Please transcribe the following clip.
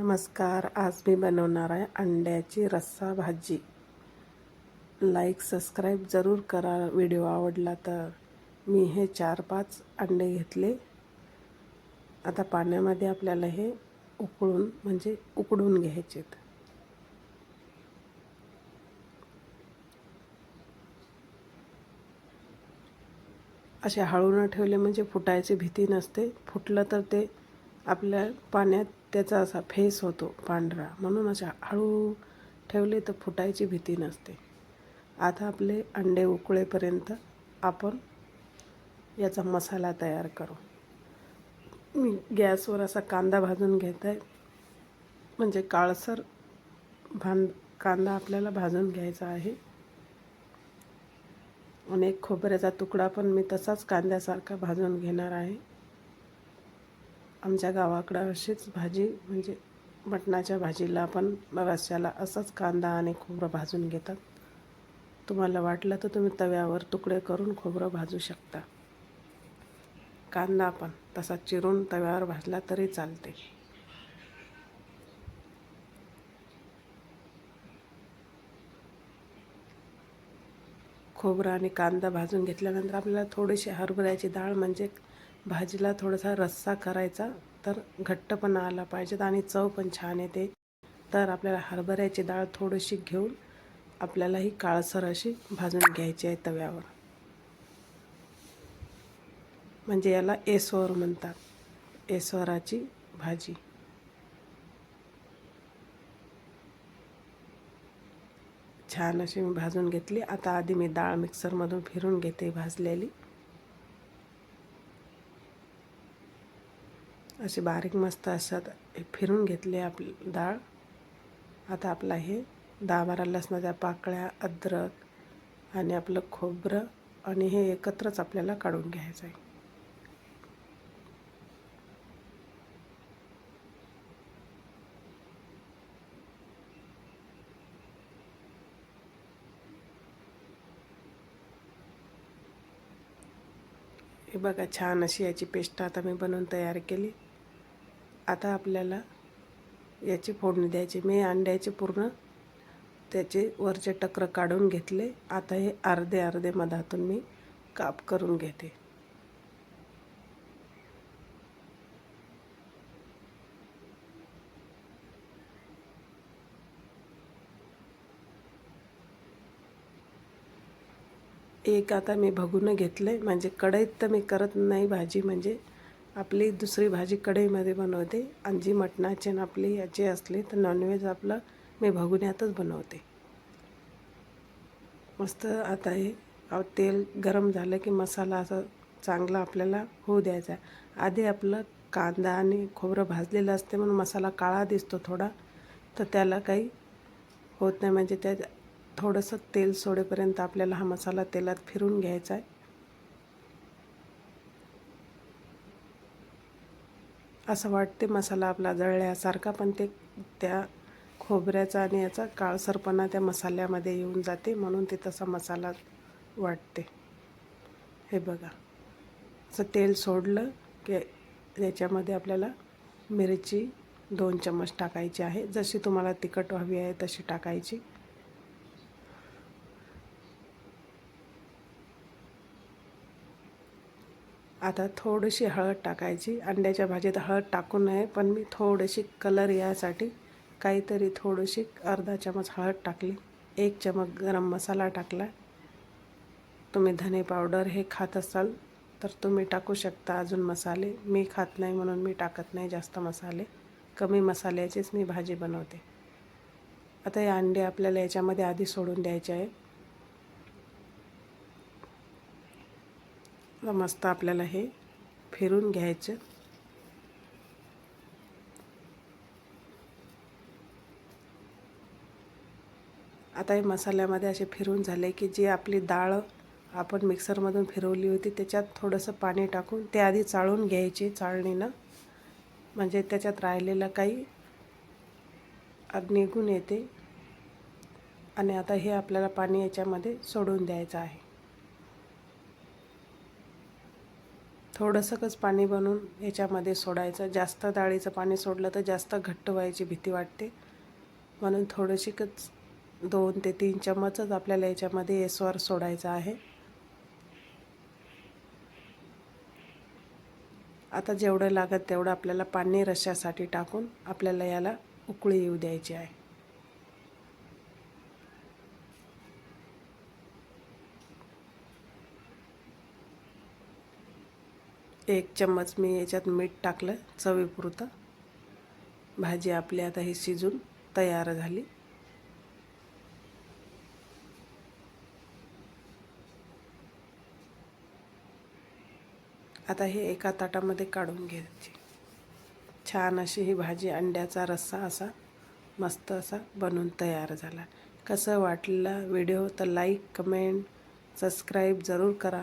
नमस्कार आज मी बनवणार आहे अंड्याची रस्सा भाजी. लाईक सबस्क्राईब जरूर करा. व्हिडिओ आवडला तर मी हे चार पाच अंडे घेतले. आता पाण्यामध्ये आपल्याला हे उकळून म्हणजे उकडून घ्यायचेत. असे हळू न ठेवले म्हणजे फुटायची भीती नसते. फुटलं तर ते आपल्या पाण्यात त्याचा असा फेस होतो पांढरा. म्हणून अशा हळू ठेवले तर फुटायची भीती नसते. आता आपले अंडे उकळेपर्यंत आपण याचा मसाला तयार करू. मी गॅसवर असा कांदा भाजून घेत आहे. म्हणजे काळसर भां कांदा आपल्याला भाजून घ्यायचा आहे. आणि एक खोबऱ्याचा तुकडा पण मी तसाच कांद्यासारखा भाजून घेणार आहे. आमच्या गावाकडं अशीच भाजी म्हणजे मटणाच्या भाजीला पण रस्स्याला असंच कांदा आणि खोबरं भाजून घेतात. तुम्हाला वाटलं तर तुम्ही तव्यावर तुकडे करून खोबरं भाजू शकता. कांदा पण तसा चिरून तव्यावर भाजला तरी चालते. खोबरं आणि कांदा भाजून घेतल्यानंतर आपल्याला थोडीशी हरभऱ्याची डाळ म्हणजे भाजीला थोडासा रस्सा करायचा तर घट्टपणा आला पाहिजेत आणि चव पण छान येते. तर आपल्याला हरभऱ्याची डाळ थोडीशी घेऊन आपल्याला ही काळसर अशी भाजून घ्यायची आहे तव्यावर. म्हणजे याला एसवर म्हणतात एसवराची भाजी. छान अशी मी भाजून घेतली. आता आधी मी डाळ मिक्सरमधून फिरून घेते भाजलेली. अशी बारीक मस्त असतात हे फिरून घेतले आप डाळ. आता आपला हे दहा बारा लसणाच्या पाकळ्या अद्रक आणि आपलं खोबरं आणि हे एकत्रच आपल्याला काढून घ्यायचं आहे. हे बघा छान अशी याची पेस्ट आता मी बनवून तयार केली. आता आपल्याला याची फोडणी द्यायची. मी अंड्याचे पूर्ण त्याचे वरचे टक्र काढून घेतले. आता हे अर्धे अर्धे मधातून मी काप करून घेते. एक आता मी भगून घेतले म्हणजे कढईत तर मी करत नाही भाजी. म्हणजे आपली दुसरी भाजी कढईमध्ये बनवते. आणि जी मटणाची आपली याची असली तर नॉनव्हेज आपलं मी भगुण्यातच बनवते. मस्त आता हे तेल गरम झालं की मसाला असं चांगला आपल्याला होऊ द्यायचा. आधी आपलं कांदा आणि खोबरं भाजलेलं असते म्हणून मसाला काळा दिसतो थोडा तर त्याला काही होत नाही. म्हणजे त्या थोडंसं तेल सोडेपर्यंत आपल्याला हा मसाला तेलात फिरून घ्यायचा आहे. असं वाटते मसाला आपला जळल्यासारखा पण ते त्या खोबऱ्याचा आणि याचा काळसरपणा त्या मसाल्यामध्ये येऊन जाते म्हणून ते तसा मसाला वाटते. हे बघा असं तेल सोडलं की याच्यामध्ये आपल्याला मिरची दोन चम्मच टाकायची आहे. जशी तुम्हाला तिखट हवी आहे तशी टाकायची. आता थोडीशी हळद टाकायची. अंड्याच्या भाजीत हळद टाकू नये पण मी थोडीशी कलर यासाठी काहीतरी थोडीशी अर्धा चमच हळद टाकली. एक चमच गरम मसाला टाकला. तुम्ही धने पावडर हे खात असाल तर तुम्ही टाकू शकता अजून मसाले. मी खात नाही म्हणून मी टाकत नाही जास्त मसाले. कमी मसाल्याचीच मी भाजी बनवते. आता हे अंडे आपल्याला याच्यामध्ये आधी सोडून द्यायचे आहे मस्त आपल्याला हे फिरून घ्यायचं. आता हे मसाल्यामध्ये असे फिरून झाले की जी आपली डाळ आपण मिक्सरमधून फिरवली होती त्याच्यात थोडंसं पाणी टाकून ते आधी चाळून घ्यायची चाळणीनं. म्हणजे त्याच्यात राहिलेलं काही निघून येते. आणि आता हे आपल्याला पाणी याच्यामध्ये सोडून द्यायचं आहे. थोडंसंच पाणी बनवून याच्यामध्ये सोडायचं. जास्त डाळीचं पाणी सोडलं तर जास्त घट्ट व्हायची भीती वाटते. म्हणून थोडंशीकच दोन ते तीन चम्मचच आपल्याला याच्यामध्ये एसवर सोडायचं आहे. आता जेवढं लागत तेवढं आपल्याला पाणी रश्श्यासाठी टाकून आपल्याला याला उकळी येऊ द्यायची आहे. एक चम्मच मी याच्यात मीठ टाकलं चवीपुरतं. भाजी आपली आता ही शिजून तयार झाली. आता हे एका ताटामध्ये काढून घ्यायची. छान अशी ही भाजी अंड्याचा रस्सा असा मस्त असा बनून तयार झाला. कसं वाटलं व्हिडिओ तर लाईक कमेंट सबस्क्राईब जरूर करा.